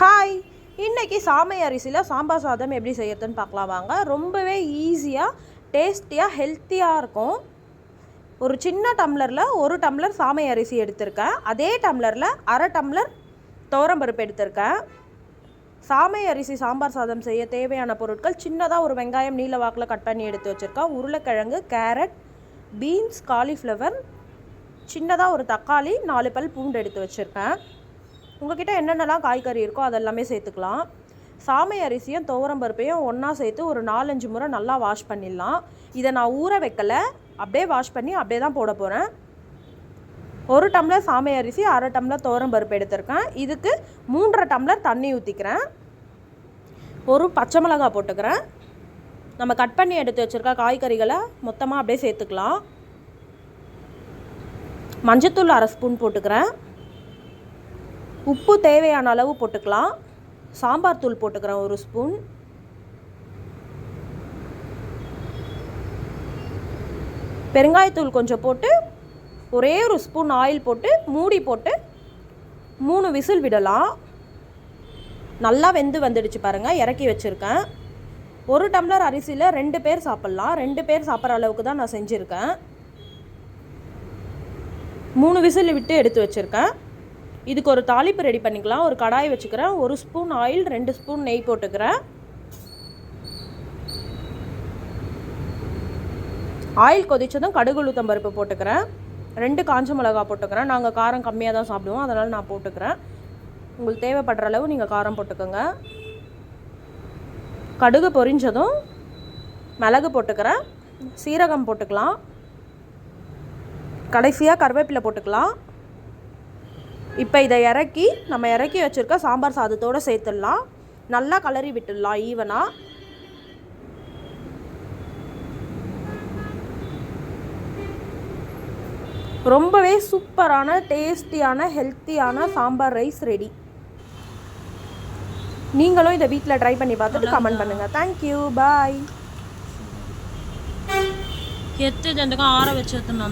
Hi. இன்றைக்கி சாமை அரிசியில் சாம்பார் சாதம் எப்படி செய்யறதுன்னு பார்க்கலாம் வாங்க. ரொம்பவே ஈஸியாக டேஸ்டியாக ஹெல்த்தியாக இருக்கும். ஒரு சின்ன டம்ளரில் ஒரு டம்ளர் சாமை அரிசி எடுத்திருக்கேன். அதே டம்ளரில் அரை டம்ளர் துவரம்பருப்பு எடுத்திருக்கேன். சாமை அரிசி சாம்பார் சாதம் செய்ய தேவையான பொருட்கள் சின்னதாக ஒரு வெங்காயம் நீல வாக்கில் கட் பண்ணி எடுத்து வச்சுருக்கேன். உருளைக்கிழங்கு கேரட் பீன்ஸ் காலிஃப்ளவர் சின்னதாக ஒரு தக்காளி நாலு பல் பூண்டு எடுத்து வச்சுருக்கேன். உங்ககிட்ட என்னென்னலாம் காய்கறி இருக்கோ அதெல்லாமே சேர்த்துக்கலாம். சாமை அரிசியும் துவரம் பருப்பையும் ஒன்றா சேர்த்து ஒரு நாலஞ்சு முறை நல்லா வாஷ் பண்ணிடலாம். இதை நான் ஊற வைக்கல. அப்படியே வாஷ் பண்ணி அப்படியே தான் போட போகிறேன் ஒரு டம்ளர் சாமை அரிசி அரை டம்ளர் துவரம் பருப்பு எடுத்திருக்கேன். இதுக்கு மூன்றரை டம்ளர் தண்ணி ஊற்றிக்கிறேன் ஒரு பச்சை மிளகாய் போட்டுக்கிறேன். நம்ம கட் பண்ணி எடுத்து வச்சுருக்க காய்கறிகளை மொத்தமாக அப்படியே சேர்த்துக்கலாம். மஞ்சத்தூள் அரை ஸ்பூன் போட்டுக்கிறேன். உப்பு தேவையான அளவு போட்டுக்கலாம். சாம்பார் தூள் போட்டுக்கிறேன் ஒரு ஸ்பூன். பெருங்காயத்தூள் கொஞ்சம் போட்டு ஒரே ஒரு ஸ்பூன் ஆயில் போட்டு மூடி போட்டு மூணு விசில் விடலாம். நல்லா வெந்து வந்துடுச்சு பாருங்கள் இறக்கி வச்சுருக்கேன். ஒரு டம்ளர் அரிசியில் ரெண்டு பேர் சாப்பிட்லாம். ரெண்டு பேர் சாப்பிட்ற அளவுக்கு தான் நான் செஞ்சுருக்கேன். மூணு விசில் விட்டு எடுத்து வச்சுருக்கேன். இதுக்கு ஒரு தாளிப்பு ரெடி பண்ணிக்கலாம். ஒரு கடாய் வச்சுக்கிறேன். ஒரு ஸ்பூன் ஆயில் ரெண்டு ஸ்பூன் நெய் போட்டுக்கிறேன். ஆயில் கொதித்ததும் கடுகு உளுத்தம் பருப்பு போட்டுக்கிறேன். ரெண்டு காஞ்ச மிளகா போட்டுக்கிறேன். நாங்கள் காரம் கம்மியாக தான் சாப்பிடுவோம். அதனால் நான் போட்டுக்கிறேன். உங்களுக்கு தேவைப்படுற அளவு நீங்கள் காரம் போட்டுக்கோங்க. கடுகு பொரிஞ்சதும் மிளகு போட்டுக்கிறேன். சீரகம் போட்டுக்கலாம். கடைசியாக கருவேப்பிலை போட்டுக்கலாம். இப்போ இதை இறக்கி நம்ம இறக்கி வச்சுருக்க சாம்பார் சாதத்தோடு சேர்த்துடலாம். நல்லா கலரி விட்டுடலாம் ஈவனாக ரொம்பவே சூப்பரான டேஸ்டியான ஹெல்த்தியான சாம்பார் ரைஸ் ரெடி. நீங்களும் இதை வீட்டில் ட்ரை பண்ணி பார்த்துட்டு கமெண்ட் பண்ணுங்கள் தேங்க்யூ பாய் எத்து ஆற வச்சு எடுத்துன்னு